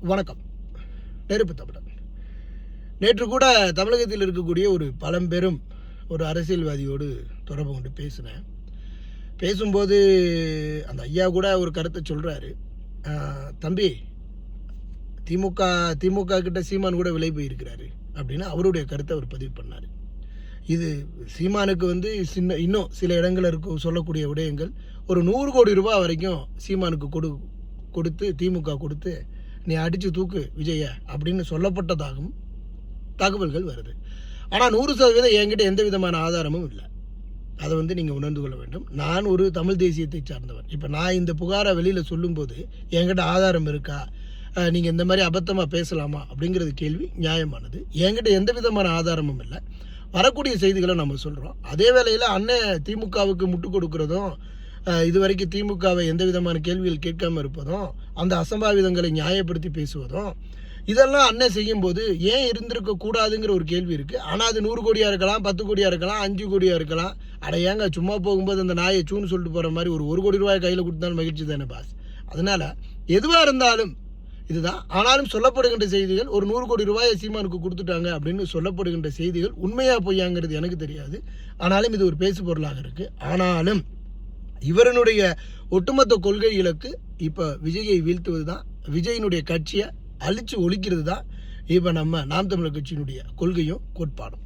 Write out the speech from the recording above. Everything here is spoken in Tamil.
வணக்கம். நெருப்பு தமிழன். நேற்று கூட தமிழகத்தில் இருக்கக்கூடிய ஒரு பழம்பெரும் ஒரு அரசியல்வாதியோடு தொடர்பு கொண்டு பேசினேன். பேசும்போது அந்த ஐயா கூட ஒரு கருத்தை சொல்கிறாரு தம்பி திமுக திமுக கிட்ட சீமான் கூட விலை போயிருக்கிறாரு அப்படின்னு அவருடைய கருத்தை அவர் பதிவு பண்ணார். இது சீமானுக்கு வந்து சின்ன இன்னும் சில இடங்களில் இருக்க சொல்லக்கூடிய விடயங்கள். ஒரு நூறு கோடி ரூபாய் வரைக்கும் சீமானுக்கு கொடு கொடுத்து திமுக கொடுத்து நீ அடித்து தூக்கு விஜய அப்படின்னு சொல்லப்பட்டதாகவும் தகவல்கள் வருது. ஆனால் நூறு சதவீதம் என்கிட்ட எந்த விதமான ஆதாரமும் இல்லை. அதை வந்து நீங்கள் உணர்ந்து கொள்ள வேண்டும். நான் ஒரு தமிழ் தேசியத்தை சார்ந்தவன். இப்போ நான் இந்த புகாரை வெளியில் சொல்லும்போது என்கிட்ட ஆதாரம் இருக்கா? நீங்கள் இந்த மாதிரி அபத்தமாக பேசலாமா? அப்படிங்கிறது கேள்வி நியாயமானது. என்கிட்ட எந்த விதமான ஆதாரமும் இல்லை. வரக்கூடிய செய்திகளை நம்ம சொல்கிறோம் அதே வேளையில் அண்ணன் திமுகவுக்கு முட்டு கொடுக்கறதும் இதுவரைக்கும் திமுகவை எந்த விதமான கேள்விகள் கேட்காம இருப்பதும் அந்த அசம்பாவிதங்களை நியாயப்படுத்தி பேசுவதும் இதெல்லாம் அண்ணன் செய்யும்போது ஏன் இருந்திருக்க கூடாதுங்கிற ஒரு கேள்வி இருக்குது ஆனால் அது நூறு கோடியாக இருக்கலாம் பத்து கோடியாக இருக்கலாம் அஞ்சு கோடியாக இருக்கலாம். அட ஏங்க சும்மா போகும்போது அந்த நாயை சூன்னு சொல்லிட்டு போகிற மாதிரி ஒரு ஒரு கோடி ரூபாய் கையில் கொடுத்தாலும் மகிழ்ச்சி தானே பாஸ்? அதனால் எதுவாக இருந்தாலும் இதுதான். ஆனாலும் சொல்லப்படுகின்ற செய்திகள் ஒரு நூறு கோடி ரூபாயை சீமானுக்கு கொடுத்துட்டாங்க அப்படின்னு சொல்லப்படுகின்ற செய்திகள் உண்மையா பொய்யாங்கிறது எனக்கு தெரியாது. ஆனாலும் இது ஒரு பேசு பொருளாக இருக்கு. ஆனாலும் இவரனுடைய ஒட்டுமொத்த கொள்கை இலக்கு இப்போ விஜயை வீழ்த்துவது தான் விஜயினுடைய கட்சியை அழித்து ஒழிக்கிறது தான் இப்போ நம்ம நாம் தமிழர் கட்சியினுடைய கொள்கையும் கோட்பாடும்.